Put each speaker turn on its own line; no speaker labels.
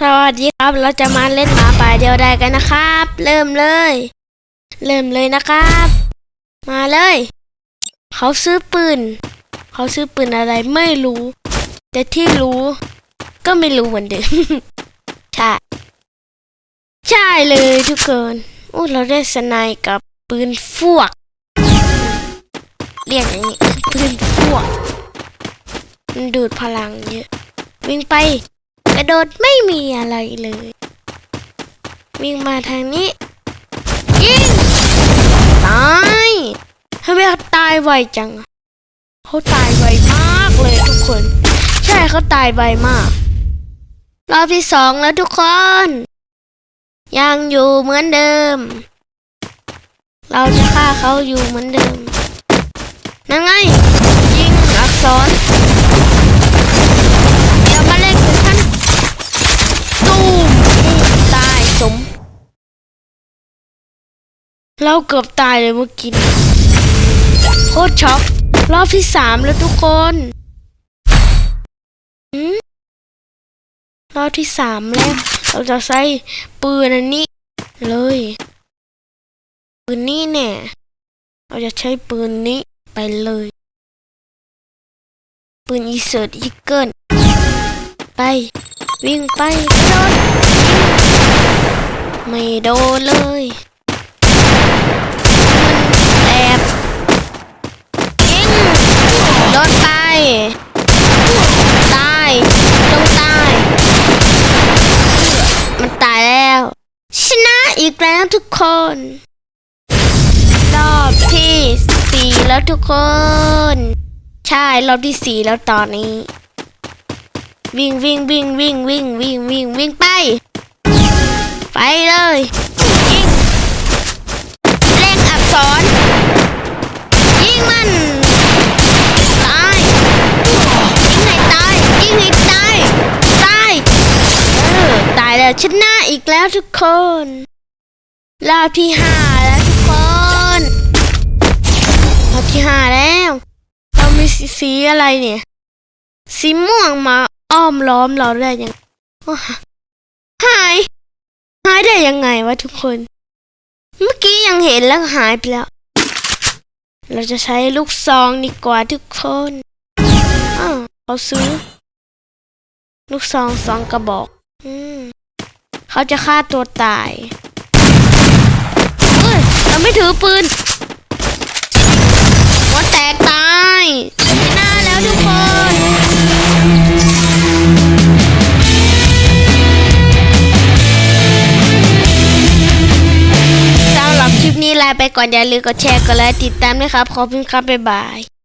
สวัสดีครับ เราจะมาเล่นหมาป่าเดียวได้กันนะครับ เริ่มเลย เริ่มเลยนะครับ มาเลย เขาซื้อปืน เขาซื้อปืนอะไรไม่รู้ แต่ที่รู้ ก็ไม่รู้เหมือนเดิมใช่ใช่เลยทุกคนอู้เราได้สนด์กับปืนฟวก เรียกอย่างนี้ปืนฟวก มันดูดพลังเยอะ วิ่งไป กระโดดไม่มีอะไรเลย วิ่งมาทางนี้ ยิง ตายทำไมเขาตายไวจัง เขาตายไวมากเลยทุกคน ใช่เขาตายไวมาก รอบที่สองแล้วทุกคน ยังอยู่เหมือนเดิม เราจะฆ่าเขาอยู่เหมือนเดิม นั่นไง เราเกือบตายเลยเมื่อกี้โคตรช็อกรอบที่สามแล้วทุกคนหืมรอบที่สามแล้ว เราจะใช้ปืนอันนี้ เลย ปืนนี้เนี่ย เราจะใช้ปืนนี้ไปเลย ปืนอีเสิร์ตอีเกิลไป วิ่งไปโดดไม่โดนเลย อีกแล้วทุกคน รอบที่สี่แล้วทุกคน ใช่รอบที่สี่แล้วตอนนี้ วิ่งวิ่งวิ่งวิ่งวิ่งวิ่งวิ่งวิ่งไป ไปเลยยิงเร่งอักษรยิงมันตายยิงให้ตายยิงให้ตายตายเออตายแล้วชนะอีกแล้วทุกคน รอบที่ห้าแล้วทุกคนรอบที่ห้าแล้ว เรามีสีอะไรเนี่ย สีม่วงมาอ้อมล้อมเราได้ยังหายหายได้ยังไงวะทุกคน เมื่อกี้ยังเห็นแล้วหายไปแล้ว เราจะใช้ลูกซองดีกว่าทุกคนอ้าวเขาซื้อ ลูกซองสองกระบอก อืมเขาจะฆ่าตัวตาย เฮ้ยเราไม่ถือปืนหัวแตกตายชนะแล้วทุกคนสำหรับคลิปนี้ลาไปก่อนอย่าลืมกดแชร์กดไลค์ติดตามด้วยครับ ขอบคุณครับ บ๊ายบาย